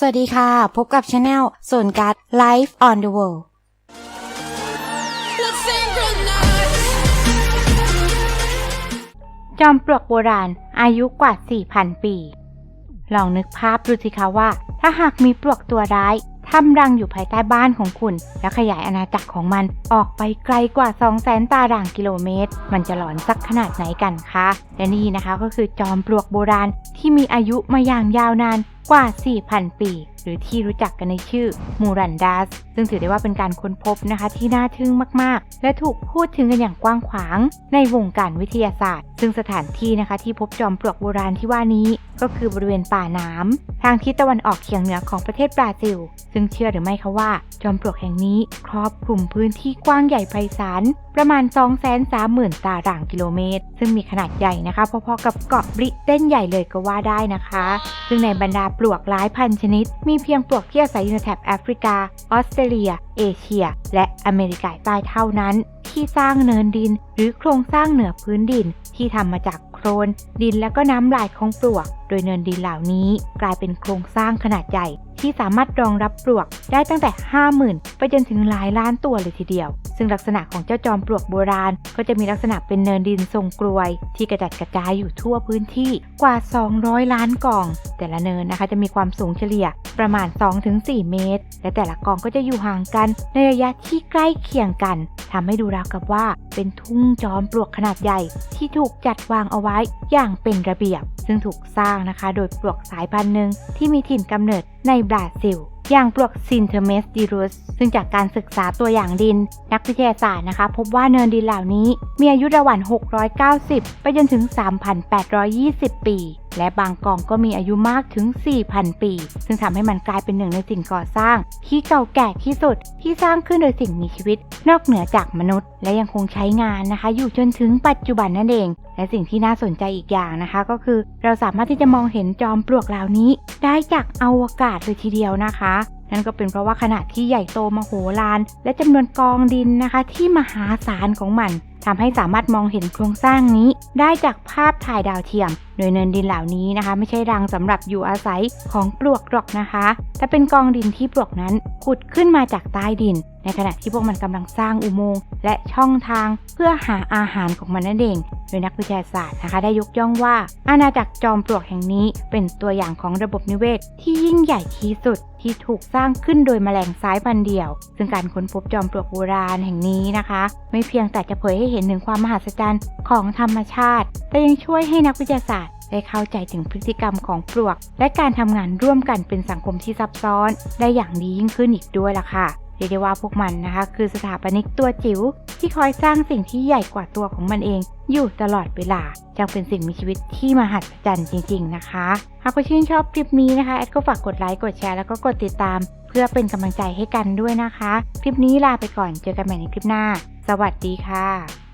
สวัสดีค่ะ พบกับช anel ส่วนการ Life on the World จอมปลวกโบราณอายุกว่า 4,000 ปี ลองนึกภาพดูสิคะว่า ถ้าหากมีปลวกตัวร้ายทำรังอยู่ภายใต้บ้านของคุณ และขยายอาณาจักรของมันออกไปไกลกว่า 200,000 ตารางกิโลเมตร มันจะหลอนสักขนาดไหนกันคะ และนี่นะคะก็คือจอมปลวกโบราณที่มีอายุมาอย่างยาวนาน กว่า 4,000 ปี หรือที่รู้จักกันในชื่อมูรันดัส ซึ่งถือได้ว่าเป็นการค้นพบนะคะที่น่าทึ่งมาก ๆ และถูกพูดถึงกันอย่างกว้างขวาง ในวงการวิทยาศาสตร์ ซึ่งสถานที่นะคะที่พบจอมปลวกโบราณที่ว่านี้ก็คือบริเวณป่าน้ำทางทิศตะวันออกเฉียงเหนือของประเทศบราซิล ซึ่งเชื่อหรือไม่คะว่า จอมปลวกแห่งนี้ครอบคลุมพื้นที่กว้างใหญ่ไพศาล ประมาณ 230,000 ตารางกิโลเมตร ซึ่งมีขนาดใหญ่นะคะ พอๆกับเกาะบริเตนใหญ่เลยก็ว่าได้นะคะ ซึ่งในบรรดาปลวกหลายพันชนิด มีเพียงปลวกที่อาศัยอยู่ในแถบแอฟริกา ออสเตรเลีย เอเชีย และอเมริกาใต้เท่านั้น ที่สร้างเนินดิน หรือโครงสร้างเหนือพื้นดินที่ทำมาจากโครนดินและก็น้ำลายของปลวก โดยเนินดินเหล่านี้ กลายเป็นโครงสร้างขนาดใหญ่ ที่สามารถรองรับปลวกได้ตั้งแต่ 50,000 ไปจนถึงหลายล้านตัวเลยทีเดียว ซึ่งลักษณะของเจ้าจอมปลวกโบราณ ก็จะมีลักษณะเป็นเนินดินทรงกลวย ที่กระจัดกระจายอยู่ทั่วพื้นที่กว่า 200 ล้านกอง แต่ละเนินนะคะจะมีความสูงเฉลี่ยประมาณ 2-4 เมตร และแต่ละกองก็จะอยู่ห่างกัน ในระยะที่ใกล้เคียงกันทำให้ดูราวกับว่า เป็นทุ่งจอมปลวกขนาดใหญ่ ที่ถูกจัดวางเอาไว้อย่างเป็นระเบียบ ซึ่งถูกสร้างนะคะ โดยปลวกสายพันธุ์หนึ่งที่มีถิ่นกำเนิด ในบราซิล อย่างปลวกซินเทเมสดิรุสซึ่งจากการศึกษาตัวอย่างดิน นักวิทยาศาสตร์นะคะ พบว่าเนินดินเหล่านี้ มีอายุระหว่าง 690 ไปจนถึง 3,820 ปี และบางกองก็มีอายุมากถึง 4,000 ปี ซึ่งทำให้มันกลายเป็นหนึ่งในสิ่งก่อสร้าง ที่เก่าแก่ที่สุดที่สร้างขึ้นโดยสิ่งมีชีวิต นอกเหนือจากมนุษย์ และยังคงใช้งานนะคะ อยู่จนถึงปัจจุบันนั่นเอง และสิ่งที่น่าสนใจอีกอย่างนะคะ ก็คือเราสามารถที่จะมองเห็นจอมปลวกเหล่านี้ ได้จากอวกาศเลยทีเดียวนะคะนั่นก็เป็นเพราะว่าขนาดที่ใหญ่โตมโหฬารและจำนวนกองดินนะคะ ที่มหาศาลของมัน ทำให้สามารถมองเห็นโครงสร้างนี้ ได้จากภาพถ่ายดาวเทียม โดยเนินดินเหล่านี้นะคะ ไม่ใช่รังสำหรับอยู่อาศัยของปลวกหรอกนะคะ แต่เป็นกองดินที่ปลวกนั้นขุดขึ้นมาจากใต้ดิน ในขณะที่พวกมันกำลังสร้างอุโมงค์และช่องทางเพื่อหาอาหารของมันนั่นเอง โดยนักวิทยาศาสตร์นะคะ ได้ยกย่องว่า อาณาจักรจอมปลวกแห่งนี้ เป็นตัวอย่างของระบบนิเวศ ที่ยิ่งใหญ่ที่สุดที่ถูกสร้างขึ้นโดยแมลงสายพันธุ์เดียว ซึ่งการค้นพบจอมปลวกโบราณแห่งนี้นะคะ ไม่เพียงแต่จะเผยให้เห็นถึงความมหัศจรรย์ของธรรมชาติ แต่ยังช่วยให้นักวิทยาศาสตร์ได้เข้าใจถึงพฤติกรรมของปลวก และการทำงานร่วมกันเป็นสังคมที่ซับซ้อน ได้อย่างดียิ่งขึ้นอีกด้วยล่ะค่ะเรียกได้ว่าพวกมันนะคะ คือสถาปนิกตัวจิ๋วที่คอยสร้างสิ่งที่ใหญ่กว่าตัวของมันเอง อยู่ตลอดเวลาจังเป็นสิ่งมีชีวิตที่มหัศจรรย์จริง ๆ นะคะ หากคุณชื่นชอบคลิปนี้นะคะแอดก็ฝากกดไลค์กดแชร์แล้วก็กดติดตาม เพื่อเป็นกำลังใจให้กันด้วยนะคะ คลิปนี้ลาไปก่อนเจอกันใหม่ในคลิปหน้า สวัสดีค่ะ